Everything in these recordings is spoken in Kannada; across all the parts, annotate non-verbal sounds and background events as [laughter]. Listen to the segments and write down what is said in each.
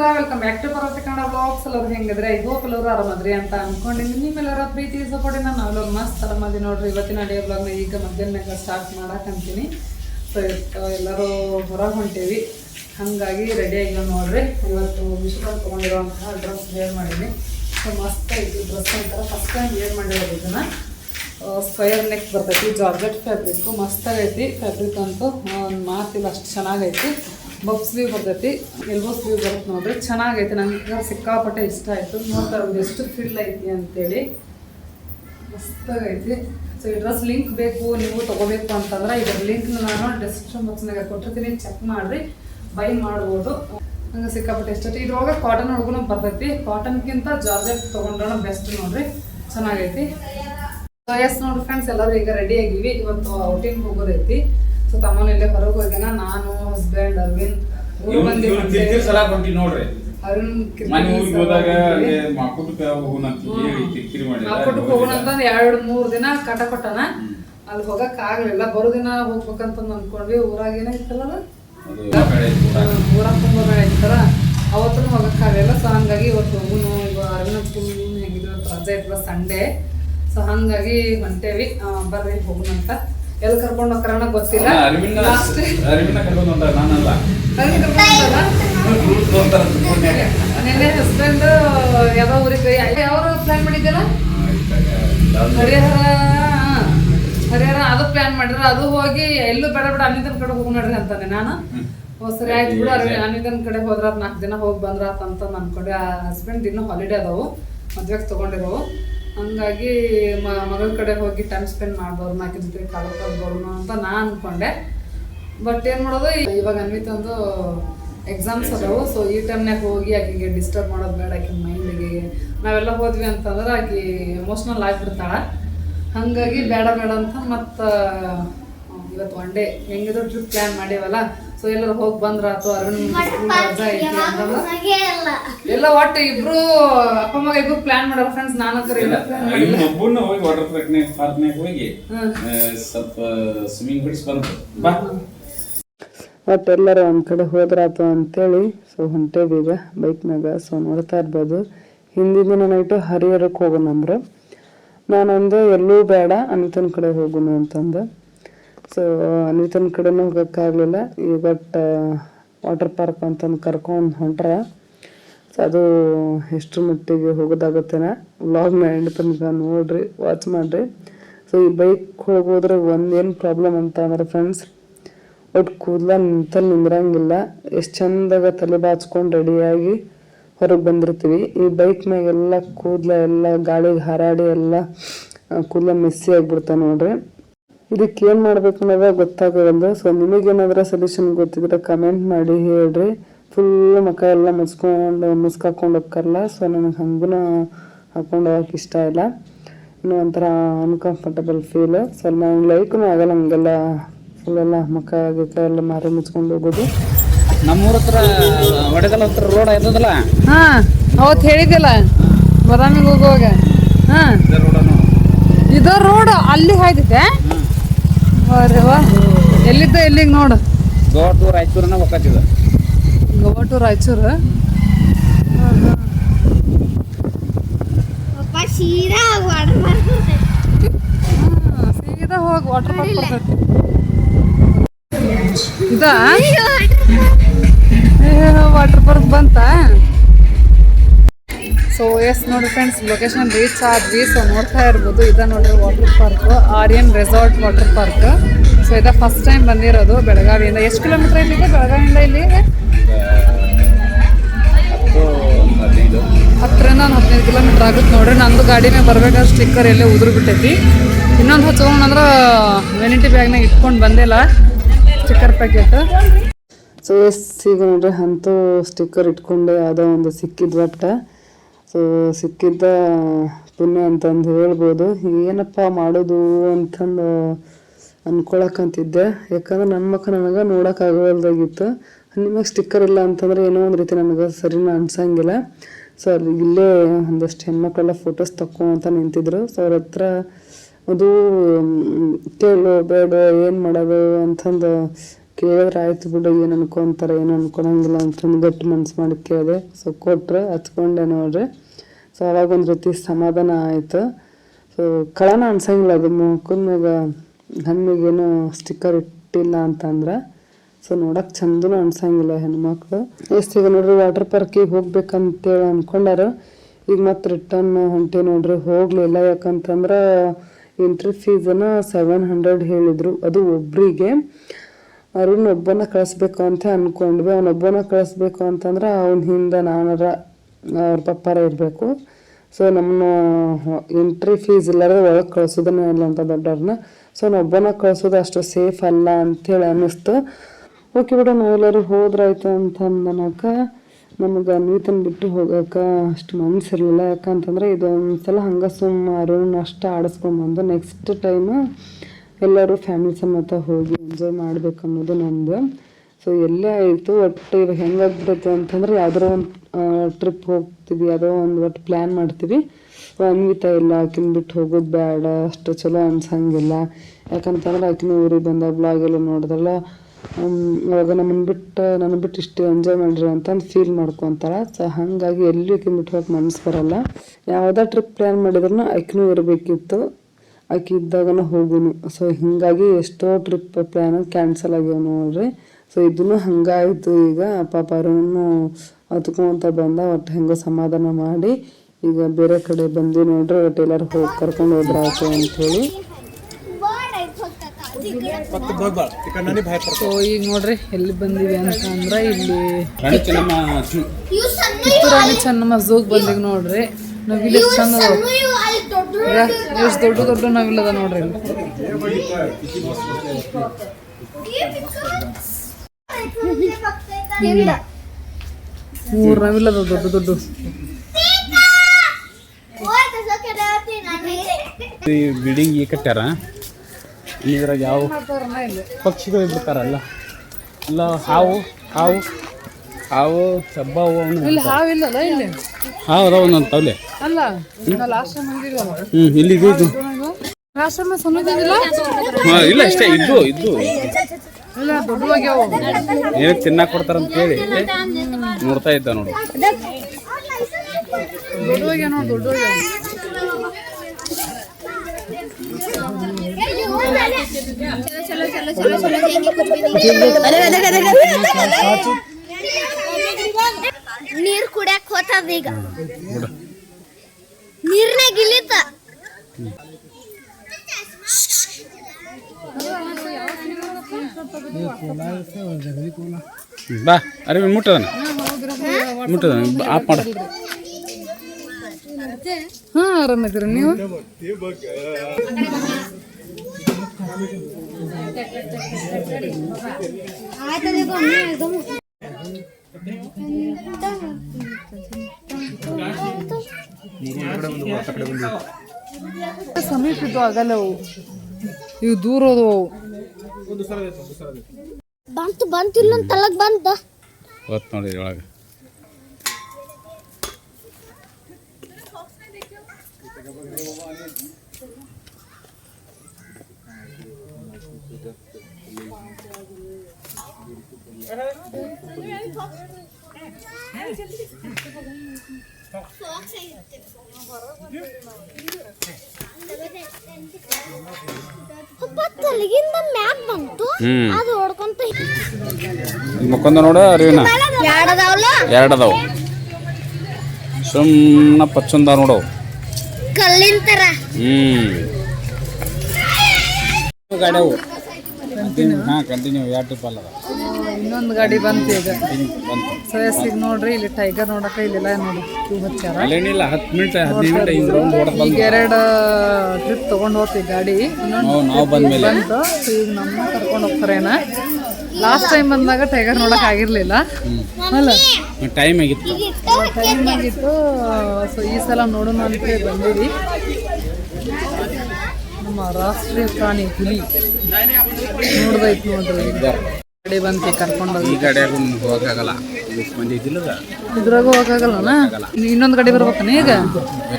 ನಮಸ್ಕಾರ ವೆಲ್ಕಮ್ ಬ್ಯಾಕ್ ಟು ಪರ್ವತ ಕನ್ನಡ ಬ್ಲಾಗ್ಸ್ ಎಲ್ಲರೂ ಹೆಂಗಿದ್ರೆ ಐ ಹೋಪ್ ಎಲ್ಲರೂ ಆರಾಮದ್ರಿ ಅಂತ ಅನ್ಕೊಂಡಿದ್ದೀನಿ. ನಿಮ್ಮೆಲ್ಲರ ಪ್ರೀತಿ ಸಪೋರ್ಟಿನ ನಾವೆಲ್ಲರೂ ಮಸ್ತ್ ಆರಾಮದಿ ನೋಡ್ರಿ. ಇವತ್ತಿನ ಡೇ ಬ್ಲಾಗ್ನ ಈಗ ಮಧ್ಯಾಹ್ನ ಸ್ಟಾರ್ಟ್ ಮಾಡಕ್ಕಂತೀನಿ ಸೊ ಎಲ್ಲರೂ ಹೊರಗೆ ಹೊಂಟೇವಿ. ಹಾಗಾಗಿ ರೆಡಿ ಆಗಿಲ್ಲ ನೋಡ್ರಿ. ಇವತ್ತು ವಿಶ್ವದಲ್ಲಿ ತೊಗೊಂಡಿರುವಂತಹ ಡ್ರೆಸ್ ವೇರ್ ಮಾಡಿದ್ದೀನಿ ಸೊ ಮಸ್ತ್ ಐತಿ ಡ್ರೆಸ್ ಅಂತಾರೆ. ಫಸ್ಟ್ ಟೈಮ್ ವೇರ್ ಮಾಡಿರೋದು ಇದನ್ನು. ಸ್ಕ್ವಯರ್ ನೆಕ್ ಬರ್ತೈತಿ. ಜಾರ್ಜೆಟ್ ಫ್ಯಾಬ್ರಿಕ್ ಮಸ್ತಾಗೈತಿ ಫ್ಯಾಬ್ರಿಕ್ ಅಂತೂ ಒಂದು ಮಾತಿಲ್ಲ, ಅಷ್ಟು ಚೆನ್ನಾಗೈತಿ. ಬಫ್ ಸ್ಲೀವ್ ಬರ್ತೈತಿ ಎಲ್ಬೋ ಸ್ಲೀವ್ ಬರುತ್ತೆ ನೋಡ್ರಿ. ಚೆನ್ನಾಗೈತೆ, ನಂಗೆ ಸಿಕ್ಕಾಪಟ್ಟೆ ಇಷ್ಟ ಆಯಿತು. ನೋಡ್ತಾ ಇರೋದು ಎಷ್ಟು ಫಿಲ್ ಐತಿ ಅಂತೇಳಿ. ಮಸ್ತಾಗೈತಿ. ಸೊ ಈ ಡ್ರೆಸ್ ಲಿಂಕ್ ಬೇಕು, ನೀವು ತೊಗೋಬೇಕು ಅಂತಂದ್ರೆ ಇದರ ಲಿಂಕ್ನ ನಾನು ಡಿಸ್ಕ್ರಿಪ್ಷನ್ ಬಾಕ್ಸ್ನಾಗ ಕೊಟ್ಟಿರ್ತೀನಿ. ಚೆಕ್ ಮಾಡಿರಿ ಬೈ ಮಾಡ್ಬೋದು. ನಂಗೆ ಸಿಕ್ಕಾಪಟ್ಟೆ ಇಷ್ಟ ಆಯ್ತು. ಇದ್ರೊಳಗೆ ಕಾಟನ್ ಹುಡುಗನು ಬರ್ತೈತಿ. ಕಾಟನ್ಗಿಂತ ಜಾರ್ಜೆಟ್ ತೊಗೊಂಡ್ರೆ ಬೆಸ್ಟ್ ನೋಡ್ರಿ. ಚೆನ್ನಾಗೈತಿ. ಸೊ ಎಸ್ ನೋಡ್ರಿ ಫ್ರೆಂಡ್ಸ್ ಎಲ್ಲರೂ ಈಗ ರೆಡಿ ಆಗಿವಿ ಇವತ್ತು ಔಟಿಂಗ್ ಹೋಗೋದೈತಿ ಸೊ ತಮ್ಮನ ಇಲ್ಲೇ ಹೊರಗೆ ಹೋಗ್ಯಾನ ನಾನು ಹಸ್ಬೆಂಡ್ ಅರವಿಂದ್ ಇವ್ರು ಕಿರ್ಕಿರ್ ಸಲ ಬಂದಿ ನೋಡ್ರಿ. ಅರುಣ್ ಮನೆ ಊರಿಗೆ ಹೋದಾಗ ಮಾಕುಟಕ್ಕೆ ಹೋಗೋಣ ಅಂತ ಹೇಳಿ ಕಿರಿಕಿರಿ ಹಾಕೊಟ್ಟು ಹೋಗೋಣ ಅಂತ ಎರಡು ಮೂರು ದಿನ ಕಾಟ ಕೊಟ್ಟನ. ಅಲ್ಲಿ ಹೋಗಕ್ ಆಗ್ಲಿಲ್ಲ. ಬರೋ ದಿನ ಹೋಗ್ಬೇಕಂತ ಅನ್ಕೊಂಡ್ವಿ. ಊರಾಗ ಇತ್ತಲ್ಲ ಅದು? ಊರಾಗ ತುಂಬಾ ಬೇಡ ಇತ್ತಲ್ಲ ಅವತ್ತು ಹೋಗಕ್ ಆಗ್ಲಿಲ್ಲ. ಸೊ ಹಂಗಾಗಿ ಇವತ್ತು ಹೋಗುನು ಅರವಿಂದ್ ಸ್ಕೂಲ್ ಹೆಂಗಿದ್ರು ಅಂತ ರಜೆ ಇತ್ತು ಸಂಡೇ. ಸೊ ಹಂಗಾಗಿ ಹೊಂಟೇವಿ. ಆ, ಬರ್ರಿ ಹೋಗುಣ ಅಂತ. ಎಲ್ಲಿ ಕರ್ಕೊಂಡು ಹೋಗ್ತಾರ ಗೊತ್ತಿಲ್ಲ. [laughs] ನಿನ್ನೆ ಹಸ್ಬೆಂಡ್ ಯಾವ ಊರಿಗೆ ಯಾವ ಪ್ಲಾನ್ ಮಾಡಿದ್ದೀರಾ ಹರಿಹರ. ಹರಿಹರ ಅದು ಪ್ಲಾನ್ ಮಾಡಿದ್ರೆ. ಅದು ಹೋಗಿ ಎಲ್ಲೂ ಬೇಡ ಬೇಡ ಅನಿತನ್ ಕಡೆ ಹೋಗಿ ನೋಡ್ರಿ ಅಂತಂದೆ ನಾನು. ಓ ಸರಿ ಆಯ್ತು ಬಿಡು ಅರವಿ ಅನಿತನ್ ಕಡೆ ಹೋದ್ರ ನಾಲ್ಕು ದಿನ ಹೋಗಿ ಬಂದ್ರ ಅಂತ ಅನ್ಕೊಂಡೆ ಆ ಹಸ್ಬೆಂಡ್ ದಿನ ಹಾಲಿಡೇ ಅದಾವು ಮದ್ವೆಗೆ ತಗೊಂಡಿರೋವು. ಹಂಗಾಗಿ ಮ- ಮಗಳ ಕಡೆ ಹೋಗಿ ಟೈಮ್ ಸ್ಪೆಂಡ್ ಮಾಡ್ಬೋದು ನಾಲ್ಕು ಜೊತೆ ಕಳ್ಕೊಳ್ಬೋದು ಅಂತ ನಾ ಅನ್ಕೊಂಡೆ. ಬಟ್ ಏನು ಮಾಡೋದು ಇವಾಗ ಅನ್ವಿತಂದು ಎಕ್ಸಾಮ್ಸ್ ಅದಾವು ಸೊ ಈ ಟೈಮ್ನಾಗ ಹೋಗಿ ಆಕೆಗೆ ಡಿಸ್ಟರ್ಬ್ ಮಾಡೋದು ಬೇಡ ಆಕೆ ಮೈಂಡಿಗೆ ನಾವೆಲ್ಲ ಹೋದ್ವಿ ಅಂತಂದ್ರೆ ಆಕೆ ಎಮೋಷ್ನಲ್ ಆಗಿಬಿಡ್ತಾಳೆ. ಹಂಗಾಗಿ ಬೇಡ ಬೇಡ ಅಂತ ಮತ್ತು ಇವತ್ತು ಒನ್ ಡೇ ಹೆಂಗಿದ್ರು ಟ್ರಿಪ್ ಪ್ಲ್ಯಾನ್ ಮಾಡೇವಲ್ಲ ಸೊ ಎಲ್ಲರೂ ಹೋಗಿ ಬಂದ್ರ ಅಥವಾ ಅರವಿಂದ್ ಎಲ್ಲ ಒಟ್ಟು ಇಬ್ರು ಅಪ್ಪ ಮಗ ಇಬ್ರು ಪ್ಲಾನ್ ಮಾಡ್ಯಾರ ಫ್ರೆಂಡ್ಸ್ ನಾನು ಒಬ್ಬನ್ನ ಹೋಗಿ ವಾಟರ್ ಪಾರ್ಕ್ನಾಗ ಪಾರ್ಕ್ನಾಗ ಹೋಗಿ. ಸ್ವಲ್ಪ ಸ್ವಿಮ್ಮಿಂಗ್ ಬಿಡಿಸಿ ಬಂತು ಬಾ. ಒಟ್ಟು ಎಲ್ಲರೂ ಒಂದು ಕಡೆ ಹೋದ್ರಾತು ಅಂತೇಳಿ ಸೊ ಹೊಂಟೇವಿ ಈಗ ಬೈಕ್ನಾಗ ಸೊ ನೋಡ್ತಾ ಇರ್ಬೋದು. ಹಿಂದಿನ ದಿನ ನೈಟು ಹರಿಹರಕ್ಕೆ ಹೋಗೋಣ ಅಂದ್ರು ನಾನಂದು ಎಲ್ಲೂ ಬೇಡ ಅನಿತನ ಕಡೆ ಹೋಗೋಣ ಅಂತಂದೆ. ಸೊ ಅನಿತನ ಕಡೆನೂ ಹೋಗೋಕ್ಕಾಗಲಿಲ್ಲ. ಈ ಬಟ್ ವಾಟರ್ ಪಾರ್ಕ್ ಅಂತಂದು ಕರ್ಕೊಂಡು ಹೊಂಟ್ರೆ ಸೊ ಅದು ಎಷ್ಟು ಮಟ್ಟಿಗೆ ಹೋಗೋದಾಗುತ್ತೇನ ವ್ಲಾಗ್ ಎಂಡ್ ತನಕ ನೋಡ್ರಿ ವಾಚ್ ಮಾಡಿರಿ. ಸೊ ಈ ಬೈಕ್ ಹೋಗೋದ್ರೆ ಒಂದೇನು ಪ್ರಾಬ್ಲಮ್ ಅಂತ ಅಂದ್ರೆ ಫ್ರೆಂಡ್ಸ್ ಒಟ್ಟು ಕೂದಲ ನಿಂತ ನಿಂದ್ರಂಗಿಲ್ಲ. ಎಷ್ಟು ಚಂದಾಗ ತಲೆ ಬಾಚ್ಕೊಂಡು ರೆಡಿಯಾಗಿ ಹೊರಗೆ ಬಂದಿರ್ತೀವಿ. ಈ ಬೈಕ್ ಮ್ಯಾಗೆಲ್ಲ ಕೂದಲ ಎಲ್ಲ ಗಾಳಿಗೆ ಹಾರಾಡಿ ಎಲ್ಲ ಕೂದಲ ಮೆಸ್ಸಿ ಆಗ್ಬಿಡ್ತಾವೆ ನೋಡ್ರಿ. ಇದಕ್ಕೆ ಏನು ಮಾಡಬೇಕು ಅನ್ನೋದ ಗೊತ್ತಾಗಲ್ಲ ಸೊ ನಿಮಗೇನಾದ್ರೂ ಸೊಲ್ಯೂಷನ್ ಗೊತ್ತಿದ್ರೆ ಕಮೆಂಟ್ ಮಾಡಿ ಹೇಳ್ರಿ. ಫುಲ್ ಮುಖ ಎಲ್ಲ ಮುಚ್ಕೊಂಡು ಮುಸ್ಕಾಕೊಂಡು ಹೋಗ್ಕಾರಲ್ಲ ಸೊ ನನಗೆ ಹಂಗೂ ಹಾಕೊಂಡು ಹೋಗಕ್ಕೆ ಇಷ್ಟ ಇಲ್ಲ. ಇನ್ನು ಒಂಥರ ಅನ್ಕಂಫರ್ಟಬಲ್ ಫೀಲ್ ಸೊ ನಂಗೆ ಲೈಕ್ನು ಆಗಲ್ಲ ಹಂಗೆಲ್ಲ ಫುಲ್ ಎಲ್ಲ ಮುಖ ಗಿಖ ಎಲ್ಲ ಮಾರಿ ಮುಚ್ಕೊಂಡು ಹೋಗೋದು. ನಮ್ಮೂರ ಹತ್ರ ಒಡೆದಲ್ಲ ಹತ್ರ ರೋಡ್ ಆಯ್ತದಲ್ಲ ಹಾ ಅವತ್ತು ಹೇಳಿದ್ದಿಲ್ಲ ಬರಾಮಿಗೆ ಹೋಗುವಾಗ. ಹಾ. ಇದು ರೋಡ್ ಅಲ್ಲಿ ಹಾಯ್ದಿದೆ ಅರೆ ವಾ ಎಲ್ಲಿದ್ದ ಎಲ್ಲಿಗೆ ನೋಡು. ಗೋವಾಟು ರಾಯಚೂರನ್ನ ಹೋಗತ್ತಿದ ಗೋವಾ ಟು ರಾಯಚೂರು. ಸೀದಾ ಹೋಗಿ ವಾಟರ್ ಪಾರ್ಕ್ ಬರ್ತೈತಿ ಇದಾ? ವಾಟರ್ ಪಾರ್ಕ್ ಬಂತ? ಸೊ ಎಸ್ ನೋಡಿ ಫ್ರೆಂಡ್ಸ್ ಲೊಕೇಶನ್ ರೀಚ್ ಆದ್ವಿ. ಸೊ ನೋಡ್ತಾ ಇರ್ಬೋದು. ಇದ ನೋಡ್ರಿ water park Aryan resort water park so ಇದ ಫಸ್ಟ್ ಟೈಮ್ ಬಂದಿರೋದು ಬೆಳಗಾವಿಯಿಂದ. ಎಷ್ಟು ಕಿಲೋಮೀಟರ್ ಇಲ್ಲಿದೆ ಬೆಳಗಾವಿಯಿಂದ ಇಲ್ಲಿ? ಹತ್ತರಿಂದ ಹದಿನೈದು ಕಿಲೋಮೀಟರ್ ಆಗುತ್ತೆ ನೋಡ್ರಿ. ನಂದು ಗಾಡಿನೇ ಬರಬೇಕಾದ್ರೆ ಸ್ಟಿಕ್ಕರ್ ಎಲ್ಲೇ ಉದುರು ಬಿಟ್ಟೈತಿ ಇನ್ನೊಂದು ಹಚ್ಕೊಂಡ್ರೆ ವೆನಿಟಿ ಬ್ಯಾಗ್ನಾಗ ಇಟ್ಕೊಂಡು ಬಂದಿಲ್ಲ. ಸ್ಟಿಕ್ಕರ್ ಪ್ಯಾಕೆಟ್ ಸೊ ಎಸ್ ಈಗ ನೋಡ್ರಿ? ಅಂತೂ ಸ್ಟಿಕ್ಕರ್ ಇಟ್ಕೊಂಡೆ. ಯಾವುದೋ ಒಂದು ಸಿಕ್ಕಿದ್ ಒಟ್ಟ ಸೊ ಸಿಕ್ಕಿದ್ದ ಪುಣ್ಯ ಅಂತಂದು ಹೇಳ್ಬೋದು. ಏನಪ್ಪ ಮಾಡೋದು ಅಂತಂದು ಅನ್ಕೊಳಕ್ಕಂತಿದ್ದೆ ಯಾಕಂದ್ರೆ ನನ್ನ ಮಕ್ಕ ನನಗೆ ನೋಡೋಕ್ಕಾಗಲ್ದಾಗಿತ್ತು ನಿಮಗೆ ಸ್ಟಿಕ್ಕರ್ ಇಲ್ಲ ಅಂತಂದ್ರೆ ಏನೋ ಒಂದು ರೀತಿ ನನಗೆ ಸರಿನ ಅನ್ಸಂಗಿಲ್ಲ. ಸೊ ಅಲ್ಲಿ ಇಲ್ಲೇ ಒಂದಷ್ಟು ಹೆಣ್ಮಕ್ಳೆಲ್ಲ ಫೋಟೋಸ್ ತಕ್ಕೊಂತ ನಿಂತಿದ್ರು. ಸೊ ಅವ್ರ ಹತ್ರ ಅದು ಕೇಳೋ, ಬೇಡ, ಏನು ಮಾಡೋದು ಅಂತಂದು ಕೇಳಿದ್ರೆ ಆಯ್ತು ಬಿಡು, ಏನು ಅನ್ಕೊಂತಾರೆ, ಏನು ಅನ್ಕೊಳಂಗಿಲ್ಲ ಅಂತಂದು ಗಟ್ಟಿ ಮನ್ಸು ಮಾಡಿ ಕೇಳಿದೆ. ಸೊ ಕೊಟ್ರೆ ಹಚ್ಕೊಂಡೆ ನೋಡ್ರಿ. ಸೊ ಅವಾಗ ಒಂದು ರೀತಿ ಸಮಾಧಾನ ಆಯಿತು. ಸೊ ಕಳನ ಅನ್ಸಂಗಿಲ್ಲ ಅದು ಮುಖದ ಮ್ಯಾಗ. ಹಣ್ಣಿಗೇನು ಸ್ಟಿಕ್ಕರ್ ಇಟ್ಟಿಲ್ಲ ಅಂತಂದ್ರೆ. ಸೊ ನೋಡಕ್ಕೆ ಚಂದನು ಅನ್ಸಂಗಿಲ್ಲ ಹೆಣ್ಮಕ್ಳು. ಎಷ್ಟು ಈಗ ನೋಡ್ರಿ ವಾಟರ್ ಪಾರ್ಕಿಗೆ ಹೋಗ್ಬೇಕಂತೇಳಿ ಅನ್ಕೊಂಡಾರ. ಈಗ ಮತ್ತೆ ರಿಟರ್ನ್ ಹೊಂಟೆ ನೋಡ್ರಿ, ಹೋಗಲಿಲ್ಲ. ಯಾಕಂತಂದ್ರೆ ಎಂಟ್ರಿ ಫೀಸನ್ನು ಸೆವೆನ್ ಹಂಡ್ರೆಡ್ ಹೇಳಿದ್ರು. ಅದು ಒಬ್ರಿಗೆ. ಅರುಣ್ ಒಬ್ಬನ ಕಳಿಸ್ಬೇಕು ಅಂತ ಅಂದ್ಕೊಂಡ್ವಿ ಅವನೊಬ್ಬನ ಕಳಿಸ್ಬೇಕು ಅಂತಂದ್ರೆ ಅವನ ಹಿಂದೆ ನಾನರ, ಅವ್ರ ಪಪ್ಪಾರ ಇರಬೇಕು. ಸೊ ನಮ್ಮನ್ನ ಎಂಟ್ರಿ ಫೀಸ್ ಇಲ್ಲಾರ ಒಳಗೆ ಕಳ್ಸೋದನ್ನ ಇಲ್ಲ ಅಂತ ದೊಡ್ಡವ್ರನ್ನ. ಸೊ ಒಬ್ಬನ ಕಳಿಸೋದು ಅಷ್ಟು ಸೇಫ್ ಅಲ್ಲ ಅಂಥೇಳಿ ಅನ್ನಿಸ್ತು. ಓಕೆ ಬಿಡು ನಾವೆಲ್ಲರೂ ಹೋದ್ರಾಯ್ತು ಅಂತ ಅಂದನಕ ನಮಗೆ ಅನ್ವಿತನ ಬಿಟ್ಟು ಹೋಗಕ್ಕೆ ಅಷ್ಟು ಮನಸ್ಸಿರಲಿಲ್ಲ ಯಾಕಂತಂದ್ರೆ ಇದೊಂದು ಸಲ ಹಂಗೆ ಸುಮ್ಮ ಅರುಣ್ ಅಷ್ಟು ಆಡಿಸ್ಕೊಂಬಂದು ನೆಕ್ಸ್ಟ್ ಟೈಮು ಎಲ್ಲರೂ ಫ್ಯಾಮಿಲಿ ಸಮೇತ ಹೋಗಿ ಎಂಜಾಯ್ ಮಾಡ್ಬೇಕು ಅನ್ನೋದು ನಂದು ಸೊ ಎಲ್ಲೇ ಆಯಿತು ಒಟ್ಟು ಇವಾಗ ಹೆಂಗಾಗ್ಬಿಡುತ್ತೆ ಅಂತಂದ್ರೆ ಯಾವ್ದಾರ ಒಂದು ಟ್ರಿಪ್ ಹೋಗ್ತೀವಿ, ಯಾವುದೋ ಒಂದು ಒಟ್ಟು ಪ್ಲ್ಯಾನ್ ಮಾಡ್ತೀವಿ. ಅನ್ವಿತ ಇಲ್ಲ, ಆಕಿನ ಬಿಟ್ಟು ಹೋಗೋದು ಬೇಡ, ಅಷ್ಟು ಚಲೋ ಅನ್ಸಂಗಿಲ್ಲ. ಯಾಕಂತಂದ್ರೆ ಆಕಿನ ಊರಿಗೆ ಬಂದ ಬ್ಲಾಗ್ ಎಲ್ಲ ನೋಡಿದ್ರಲ್ಲ ಇವಾಗ ನಮ್ಮನ್ನು ಬಿಟ್ಟು ನನ್ನ ಬಿಟ್ಟು ಇಷ್ಟು ಎಂಜಾಯ್ ಮಾಡ್ರಿ ಅಂತಂದು ಫೀಲ್ ಮಾಡ್ಕೊತಾರ ಸೊ ಹಾಗಾಗಿ ಎಲ್ಲೂ ಬಿಟ್ಟು ಹೋಗಕ್ಕೆ ಮನಸ್ಸು ಬರಲ್ಲ. ಯಾವುದೇ ಟ್ರಿಪ್ ಪ್ಲ್ಯಾನ್ ಮಾಡಿದ್ರು ಆಕಿನೂ ಇರಬೇಕಿತ್ತು. ಆಕಿ ಇದ್ದಾಗನ ಹೋಗುನು. ಸೊ ಹಿಂಗಾಗಿ ಎಷ್ಟೋ ಟ್ರಿಪ್ ಪ್ಲ್ಯಾನ್ ಕ್ಯಾನ್ಸಲ್ ಆಗ್ಯಾವ ನೋಡ್ರಿ. ಸೊ ಇದನ್ನು ಹಂಗಾಯ್ತು ಈಗ. ಪಾಪ ಅರುಣ್ ಹತ್ಕೊಂತ ಬಂದ ಒಟ್ಟು ಹೆಂಗೋ ಸಮಾಧಾನ ಮಾಡಿ. ಈಗ ಬೇರೆ ಕಡೆ ಬಂದು ನೋಡ್ರಿ ಒಟ್ಟು ಎಲ್ಲರೂ ಹೋಗಿ ಕರ್ಕೊಂಡು ಹೋದ್ರಾಯ್ತು ಅಂಥೇಳಿ. ಸೊ ಈಗ ನೋಡ್ರಿ ಎಲ್ಲಿ ಬಂದಿವಿ ಅಂತ ಅಂದ್ರೆ ಇಲ್ಲಿ ರಾಣಿ ಚೆನ್ನಮ್ಮ ಜೂ ಕಿತ್ತೂರು ರಾಣಿ ಚೆನ್ನಮ್ಮ ಝೂಗ್ ಬಂದಿವಿ ನೋಡ್ರಿ. ನವಿಲ್ ಚಂದ ಎಷ್ಟು ದೊಡ್ಡ ದೊಡ್ಡ ನವಿಲ್ ಅದ ನೋಡ್ರಿ ಮೂರು ಮೂರ್ ನವಿಲ್ ಅದಾವ ದೊಡ್ಡ. ದೊಡ್ಡ ಈ ಬಿಲ್ಡಿಂಗ್ ಈ ಕಟ್ಟ್ಯಾರ? ಇದ್ರಾಗ ಯಾವ ಪಕ್ಷಿಗಳು ಬಿಡ್ತಾರಲ್ಲ ಇಲ್ಲ ಹಾವು ಹಾವು ಹಾವು ಸಬ್ಬಾವು ಇಲ್ಲ ಹಾವಿಲ್ಲ ಹಾವಿಲ್ಲಲ್ಲ ಇಲ್ಲಿ? ಅದಾವ ಒಂದೊಂದು ತವಲೆ. ಅಲ್ಲ ಲಾಸ್ಟ್ ಟೈಮ್ ಹ್ಞೂ ಇಲ್ಲಿ ಇದು ಇದು. ಲಾಸ್ಟ್ ಟೈಮ್ ಸಣ್ಣದಿಲ್ಲ ಹಾಂ ಇಲ್ಲ ಇಷ್ಟೇ ಇದ್ದು ಇದ್ದು. ಇಲ್ಲ ದೊಡ್ಡವಾಗ್ಯಾವ ಏನು ತಿನ್ನಕ್ಕೆ ಕೊಡ್ತಾರಂತ ಹೇಳಿ. ನೋಡ್ತಾ ಇದ್ದ ನೋಡು. ದೊಡ್ಡವಾಗ್ಯಾವ ಚಲೋ ದೊಡ್ಡವಾಗ್ಯಾವ ನೀರ್ ಕುಡಿಯಕ್ಕೆ ಹೋತದ ಈಗ. ನೀರ್ನಾಗ ಇಲ್ಲಿತ್ತ ಬಾ ಅರಿವಿ ಮುಟ್ಟದನ? ಮುಟ್ಟದನ? ಆಫ್ ಮಾಡ. ಹಾ ಆರಾಮಿದ್ದೀರಿ ನೀವು? ಸಮೀಪ ಇದ್ದು ಆಗಲ್ಲ ಅವು ಇವು ದೂರ ಹೋದವು ಬಂತು ಬಂತಿಲ್ಲ ತಲಗ್ ಬಂತ. ಗೊತ್ತು ನೋಡಿ ಒಳಗೆ. ತಲಗಿಂದ ಮ್ಯಾಪ್ ಬಂತು. ಅದು ಹೊಡ್ಕೊಂತ ಮುಖಂದ ನೋಡು ಅರಿವಿನ. ಯಾಡದಾವಲ್ಲ ಎರಡು ಅದಾವು ಸುಮ್ಮನೆ ಪಚ್ಚಂದ ನೋಡವು ಕಲ್ಲಿನ ತರ. ಹ್ಞೂ ಗಾಡಿ ಅವು ಹಾಂ ಕಂಟಿನ್ಯೂ ಎರಡು ಇನ್ನೊಂದು ಗಾಡಿ ಬಂತು ಈಗ. ಸೊ ಎಸ್ ಈಗ ನೋಡ್ರಿ ಇಲ್ಲಿ ಟೈಗರ್ ನೋಡಕ ಇಲ್ಲೆಲ್ಲ ನೋಡಿ ಕ್ಯೂ ಹಚ್ಚಾರ ಅಲ್ಲೇನಿಲ್ಲ ಹತ್ತು ಮಿನಿಟ್ ಹದಿನೈದು ಮಿನಿಟ್ ಹಿಂಗೆ ರೌಂಡ್ ಹೊಡೆದು ಬಂದು ಎರಡು ಟ್ರಿಪ್ ತಗೊಂಡು ಹೋಗ್ತೀವಿ ಗಾಡಿ. ಇನ್ನೊಂದು ನಾವು ನಾವು ಬಂದ್ಮೇಲೆ. ಬಂತು. ಸೊ ಈಗ ನಮ್ಮ ಕರ್ಕೊಂಡು ಹೋಗ್ತಾರೇನ ಲಾಸ್ಟ್ ಟೈಮ್ ಬಂದಾಗ ಟೈಗರ್ ನೋಡಕ್ ಆಗಿರ್ಲಿಲ್ಲ. ಅಲ್ಲ? ಟೈಮ್ ಆಗಿತ್ತು. ಟೈಮ್ ಆಗಿತ್ತು. ಸೊ ಈ ಸಲ ನೋಡೋಣ ಅಂತ ಬಂದೀವಿ. ನಮ್ಮ ರಾಷ್ಟ್ರೀಯ ಪ್ರಾಣಿ ಹುಲಿ ನೋಡ್ಬೇಕು ನೋಡ್ರಿ. ಕಡೆ ಗಾಡಿ ಬಂತಿ ಕರ್ಕೊಂಡು ಈ ಕಡೆ ಹೋಗಕ್ಕಾಗಲ್ಲ. ಇದ್ರಾಗೂ ಇದ್ರಾಗ ಹೋಗಕ್ಕಾಗಲ್ಲನ? ಇನ್ನೊಂದು ಗಾಡಿ ಬರ್ಬೇಕನ ಈಗ?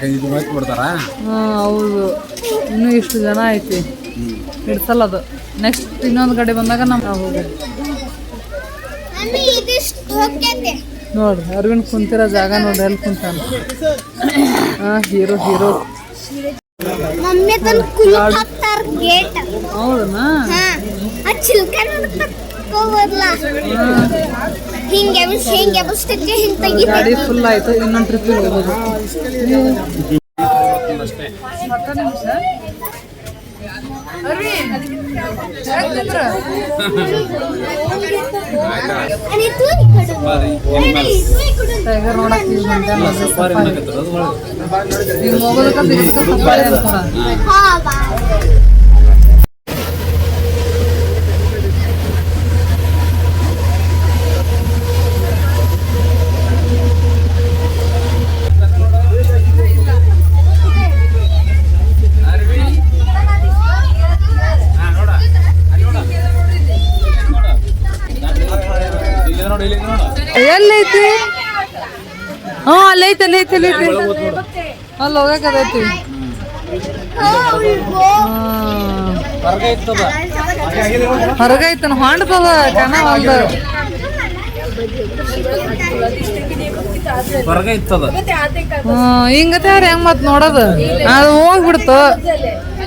ಇದು ಬಿಡ್ತಾರ? ಹಾ ಹೌದು. ಇನ್ನೂ ಇಷ್ಟು ಜನ ಐತಿ. ಹಿಡ್ಸಲ್ಲ ಅದು. ನೆಕ್ಸ್ಟ್ ಇನ್ನೊಂದು ಕಡೆ ಬಂದಾಗ ಹೋಗೋದು ಇದಿಷ್ಟು ಹೋಗ್ತೈತೆ ನೋಡ್ರಿ ಅರವಿಂದ್ ಕುಂತಿರೋ ಜಾಗ ನೋಡ್ರಿ ಅಲ್ಲಿ ಕುಂತಾನ? ಹಾ ಹೀರೋ ಹೀರೋ. ಮಮ್ಮಿ ತಂದು ಕುಲ್ಕತ್ತಾರ ಗೇಟ್. ಹೌದನಾ? ಆ ಚಿಲ್ಕ ಹೋಗೋದಲ್ಲ ಹಿಂಗೆ ಎಬ್ಸ್ ಹಿಂಗೆ ಎಬ್ಸ್ತೈತಿ ಹಿಂಗೆ ತೆಗಿತ ಗಾಡಿ ಫುಲ್ ಆಯ್ತು ಇನ್ನೊಂದು ಟ್ರಿಪ್ ಹೋಗೋದು. ಅಷ್ಟೇ. ಟೈಗರ್ ನೋಡಕ್ ಈಗ ಹೊಂಟೇನ್ ನೋಡ್ರಿ ಸಫಾರಿ. ಈಗ ಹೋಗೋದಕ್ಕ ಬಿಡಿಸ್ಕ ಸಫಾರಿ ಅಂತಾರ हा बा ಇಲ್ಲಿ ನೋಡಿ ಇಲ್ಲಿ ನೋಡ ಎಲ್ಲೈತಿ ಅಲ್ಲಿ ಐತಿ ಅಲ್ಲಿ ಐತಿ, ಅಲ್ಲಿ ಹೋಗಕ್ಕದೈತಿ ಹೊರಗೆ ಇರ್ತದ ಹೊರಗೈತನ ಹೊಂಡ್ತದ ಕಣ ಹ್ಮ್ ಹಿಂಗತೆ ಹೆಂಗ್ ಮತ್ ನೋಡೋದು? ಅದು ಹೋಗ್ಬಿಡ್ತು.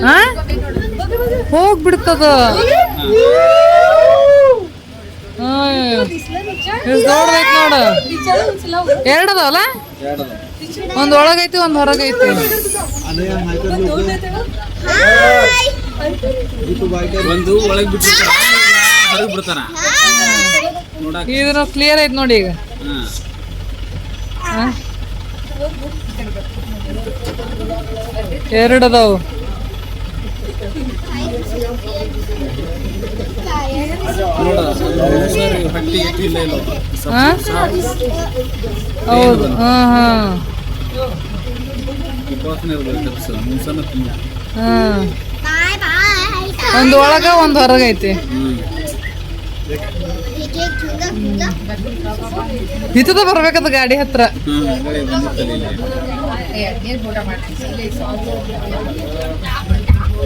ಹಾ ಹೋಗ್ಬಿಡ್ತದ. ದೊಡ್ಡದೈತಿ ನೋಡು. ಎರಡು ಅದಾವಲ್ಲ ಒಂದ್ ಒಳಗೈತಿ ಒಂದ್ ಹೊರಗೈತಿ. ಒಂದು ಒಳಗೆ ಬಿಟ್ಟು ಹೊರಗೆ ಬಿಡ್ತಾನ ನೋಡಕ್ ಕ್ಲಿಯರ್ ಐತಿ ನೋಡಿ ಈಗ. ಹಾ? Noda, henti di sini, beli. Hah? Oh, itu. Hm. Baru mereka tuh di hatra.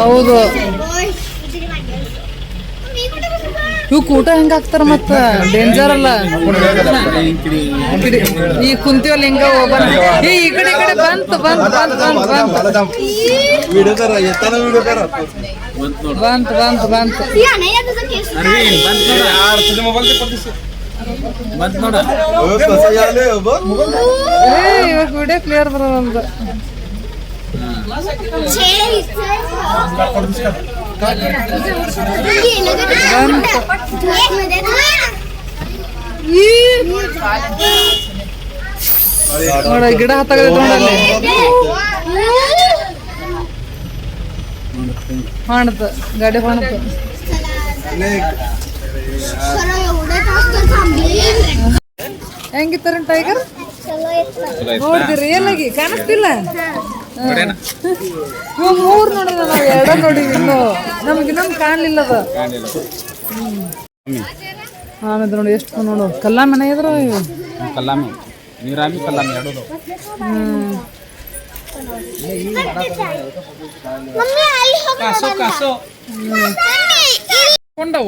ಹೌದು. ಇವು ಕೂಟ ಹೆಂಗ ಹಾಕ್ತಾರ ಮತ್ತ? ಡೇಂಜರ್ ಅಲ್ಲ. ಈ ಕುಂತೀವಲ್ಲ ಹಿಂಗ ಓಪನ್ ಈ ಕಡೆ ಈ ಕಡೆ ಬಂತು ಬಂತು ಬಂತು ಬಂತು ಬಂತು. ಬಂತು ಬಂತು ಬಂತು. ಬಂತು ವಿಡಿಯೋ ಕ್ಲಿಯರ್ ಬರೋದು ನೋಡ ಗಿಡ ಹತ್ತಾಗದೆ ತಗೊಂಡಲ್ಲಿ ಹೊಣತ ಗಾಡಿ ಹೊಣತ ಹೆಂಗಿತ್ತಾರ ಟೈಗರ್ ನೋಡ್ದಿರಿ ಎಲ್ಲಾಗಿ ಕಾಣಿಸ್ತಿಲ್ಲ? ಮೂರ್ ಎರಡ ಕಾಣಲಿಲ್ಲ ಆಮೇಲೆ ನೋಡಿ ಎಷ್ಟು ನೋಡು. ಕಲ್ಲಾ ಇದ್ರ ಕಲ್ಲಾಮಿ. ನೀರಾಮಿ ಕಲ್ಲಾಮಿ ಎರಡು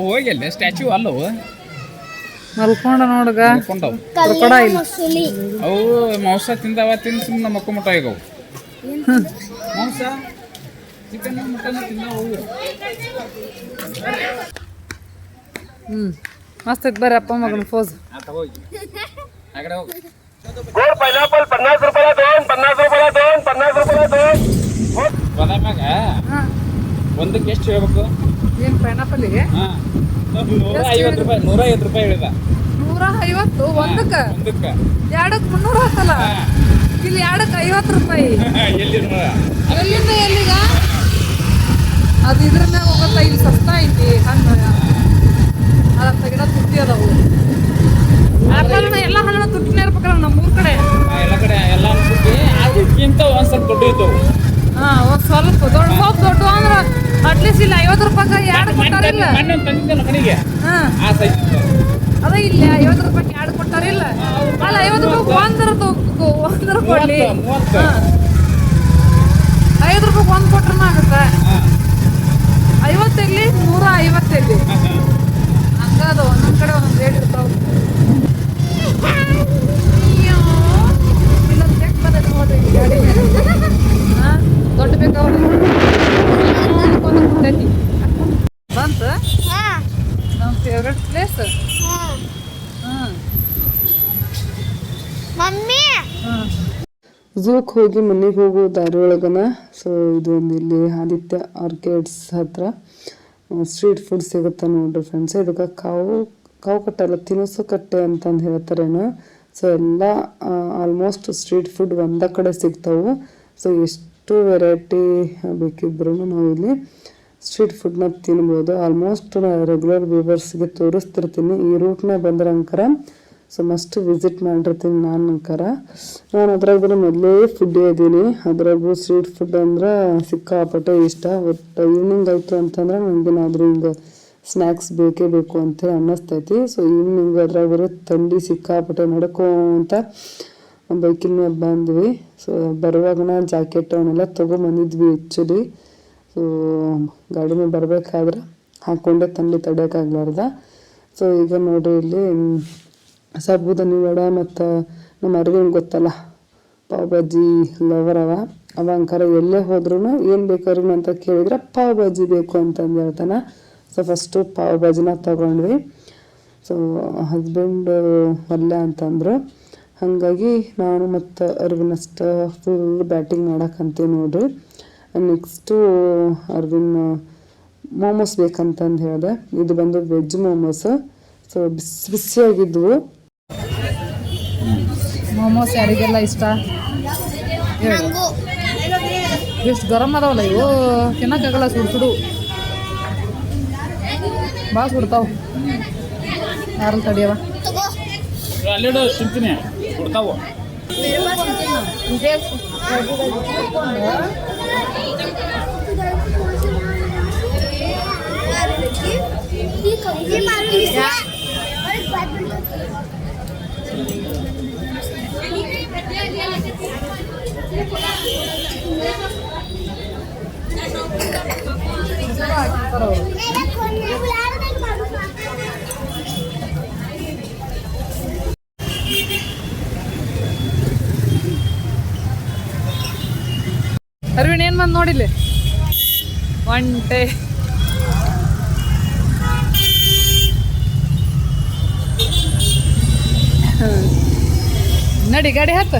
ಹೋಗಿಲ್ಲ. ಸ್ಟ್ಯಾಚ್ಯೂ ಅಲ್ಲವ. ಮಲ್ಕೊಂಡ ನೋಡಗ. ಅವು ಮಾಂಸ ತಿಂದವ ತಿಂದು ಸುಮ್ಮನೆ ಮಕ್ಕಳು ಮುಟ್ಟಾಗವು ಮಾಂಸ ಚಿಕನ್ ಮಟನ್ ತಿಂದವು ಹ್ಮ್ ಮಸ್ತ್ ಐತ್ ಬರ್ರಿ ಅಪ್ಪ ಮಗನ ಫೋಸ್ ಆ ತಗೋಗಿ ಆ ಕಡೆ ಹೋಗು गोड पायनॅपल पन्नास रुपयाला दोन पन्नास रुपयाला दोन पन्नास रुपयाला दोन ಬದಾಮ್ಯಾಗ ಒಂದಕ್ಕೆ ಎಷ್ಟು ಹೇಳ್ಬೇಕು ಏನ್ ಪೈನಾಪಲ್ಗೆ ಹಾ ನೂರ ಐವತ್ತು ರೂಪಾಯಿ ನೂರ ಐವತ್ತು ರೂಪಾಯಿ ಹೇಳಿದ ನೂರ ಐವತ್ತು ಒಂದಕ್ಕ ಒಂದಕ್ಕೆ ಎರಡಕ್ಕೆ ಮುನ್ನೂರ ಹತ್ತಲ್ಲ ಇಲ್ಲಿ ಎರಡಕ್ಕೆ ಐವತ್ತು ರೂಪಾಯಿ. ಎಲ್ಲಿಂದ ಎಲ್ಲಿಗ? ಅದು ಇದ್ರ ಮ್ಯಾಗ ಹೋಗತ್ತ ಇಲ್ಲಿ ಸಸ್ತ ಐತಿ ಹಣ್ಣು. ಅದಕ್ಕೆ ಗಿಡ ತುಟ್ಟಿ ಅದಾವು. ಆಪಲ್ ಎಲ್ಲ ಹಣ್ಣು ತುಟ್ಟಿನ ಇರ್ಬೇಕಲ್ಲ ನಮ್ಮ ಊರ್ ಕಡೆ. ಎಲ್ಲ ಕಡೆ ಎಲ್ಲ ಅದಕ್ಕಿಂತ ಒಂದ್ ಸ್ವಲ್ಪ ದೊಡ್ಡ ಇದ್ದವು ಹಾ ಒಂದ್ ಸ್ವಲ್ಪ ದೊಡ್ಡ ಸ್ವಲ್ಪ ದೊಡ್ಡ ಅಂದ್ರ ಅಟ್ಲೀಸ್ಟ್ ಇಲ್ಲ ಐವತ್ತು ರೂಪಾಯಿ ಎರಡು ಕೊಟ್ಟಾರಿಲ್ಲ. ಹಾ. ಅದ ಇಲ್ಲ ಐವತ್ತು ರೂಪಾಯಿ ಎರಡು ಕೊಟ್ಟಾರಿಲ್ಲ ಅಲ್ಲ ಐವತ್ತು ರೂಪಾಯಿ ಒಂದರ ಒಂದರ ಕೊಡ್ಲಿ. ಐವತ್ತು ರೂಪಾಯಿ ಒಂದು ಕೊಟ್ರನ ಆಗುತ್ತೆ ಐವತ್ತಿರ್ಲಿ ನೂರ ಐವತ್ತಿರ್ಲಿ ಅದು ಒಂದೊಂದ್ ಕಡೆ ಒಂದೊಂದ್ ರೇಟ್ ಇರ್ತಾವ ಇಲ್ಲೊಂದ್ ಚೆಕ್ ಬಂದೈತೆ ನೋಡ್ರಿ ಈ ಗಾಡಿ ಮೇಲೆ. ಹಾ, ದೊಡ್ಡ ಬೇಕಾವ್ರಿ ಒಂದು ಕೊಟ್ಟೈತಿ ಬಂತ ಹಾ ನಮ್ಮ ಫೇವ್ರೆಟ್ ಪ್ಲೇಸ್ ಹಾ ಹ್ಮ್ ಮಮ್ಮಿ ಹ್ಮ್ ಝೂಕ್ ಹೋಗಿ ಮನೆಗೆ ಹೋಗೋ ದಾರಿ ಒಳಗನ ಸೊ ಇದೊಂದು ಇಲ್ಲಿ ಆದಿತ್ಯ ಆರ್ಕಿಡ್ಸ್ ಹತ್ರ ಸ್ಟ್ರೀಟ್ ಫುಡ್ ಸಿಗುತ್ತೆ ನೋಡ್ರಿ ಫ್ರೆಂಡ್ಸ್ ಇದಕ್ಕೆ ಕಾವು ಕಾವು ಕಟ್ಟೆ ಅಲ್ಲ, ತಿನಿಸು ಕಟ್ಟೆ ಅಂತಂದು ಹೇಳ್ತಾರೇನು. ಸೊ ಎಲ್ಲ ಆಲ್ಮೋಸ್ಟ್ ಸ್ಟ್ರೀಟ್ ಫುಡ್ ಒಂದ ಕಡೆ ಸಿಗ್ತಾವೆ. ಸೊ ಎಷ್ಟು ವೆರೈಟಿ ಬೇಕಿದ್ರು ನಾವು ಇಲ್ಲಿ ಸ್ಟ್ರೀಟ್ ಫುಡ್ನ ತಿನ್ಬೋದು. ಆಲ್ಮೋಸ್ಟ್ ರೆಗ್ಯುಲರ್ ವ್ಯೂವರ್ಸ್ಗೆ ತೋರಿಸ್ತಿರ್ತೀನಿ. ಈ ರೂಟ್ನ ಬಂದ್ರಂಕರ ಸೊ ಮಸ್ಟ್ ವಿಸಿಟ್ ಮಾಡಿರ್ತೀನಿ ನಾನು ಕರ ನಾನು ಅದ್ರಾಗ ಮೊದಲೇ ಫುಡ್ಡೇ ಇದ್ದೀನಿ ಅದ್ರಾಗೂ ಸ್ಟ್ರೀಟ್ ಫುಡ್ ಅಂದ್ರೆ ಸಿಕ್ಕಾಪಟ್ಟೆ ಇಷ್ಟ ಬಟ್ ಈವ್ನಿಂಗ್ ಆಯಿತು ಅಂತಂದ್ರೆ ನನಗೇನಾದರೂ ಹಿಂಗೆ ಸ್ನ್ಯಾಕ್ಸ್ ಬೇಕೇ ಬೇಕು ಅಂತೇಳಿ ಅನ್ನಿಸ್ತೈತಿ. ಸೊ ಈವ್ನಿಂಗ್ ಅದ್ರಾಗ ಬರೋ ಥಂಡಿ ಸಿಕ್ಕಾಪಟ್ಟೆ ನಡ್ಕೊಂತ ಬೈಕಿನ ಮೇಲೆ ಬಂದ್ವಿ. ಸೊ ಬರುವಾಗನ ಜಾಕೆಟ್ ಅವನ್ನೆಲ್ಲ ತೊಗೊಂಬಂದಿದ್ವಿ ಆ್ಯಕ್ಚುಲಿ ಸೊ ಗಾಡಿ ಮೇಲೆ ಬರಬೇಕಾದ್ರೆ ಹಾಕ್ಕೊಂಡೆ ಥಂಡಿ ತಡೆಯೋಕ್ಕಾಗ್ಲಾರ್ದ ಸೊ ಈಗ ನೋಡಿ ಇಲ್ಲಿ ಸಾಬೂದಾನಿ ವಡ ಮತ್ತು ನಮ್ಮ ಅರವಿಂದ್ ಗೊತ್ತಲ್ಲ. ಪಾವ್ ಬಾಜಿ ಲವರ್ ಅವ ಅವ ಅಂಕಾರ ಎಲ್ಲೇ ಹೋದ್ರೂ ಏನು ಬೇಕು ಅರವಿಂದ್ ಅಂತ ಕೇಳಿದ್ರೆ ಪಾವ್ ಬಾಜಿ ಬೇಕು ಅಂತಂದು ಹೇಳ್ತಾನೆ. ಸೊ ಫಸ್ಟು ಪಾವ್ ಬಾಜಿನ ತಗೊಂಡ್ವಿ. ಸೊ ಹಸ್ಬೆಂಡ್ ಅಲ್ಲೇ ಅಂತಂದ್ರು. ಹಾಗಾಗಿ ನಾನು ಮತ್ತು ಅರವಿಂದ್ ಅಷ್ಟು ಫುಲ್ ಬ್ಯಾಟಿಂಗ್ ಮಾಡಕ್ಕಂತೀವಿ ನೋಡ್ರಿ. ನೆಕ್ಸ್ಟು ಅರ್ವಿನ್ ಮೋಮೋಸ್ ಬೇಕಂತಂದು ಹೇಳಿದೆ. ಇದು ಬಂದು ವೆಜ್ ಮೋಮೋಸ್ ಸೊ ಬಿಸಿ ಬಿಸಿಯಾಗಿದ್ವು. ಮೋಮೋಸ್ ಯಾರಿಗೆಲ್ಲ ಇಷ್ಟ? ಎಷ್ಟು ಗರಂ ಅದಾವಲ್ಲ ಇವು? ತಿನ್ನಕ್ಕಾಗಲ್ಲ ಸುಡು ಸುಡು. ಭಾಳ ಸುಡ್ತಾವ ಯಾರಲ್ಲಿ ತಡಿಯವ? ತಿಂತೀನಿ. ಕೊಡ್ತಾವು ಅರವಿಣ್ ಏನ್ ಬಂದು ನೋಡಿಲ್ಲ? ಒಂಟೆ. ನಡಿ ಗಾಡಿ ಹತ್ತ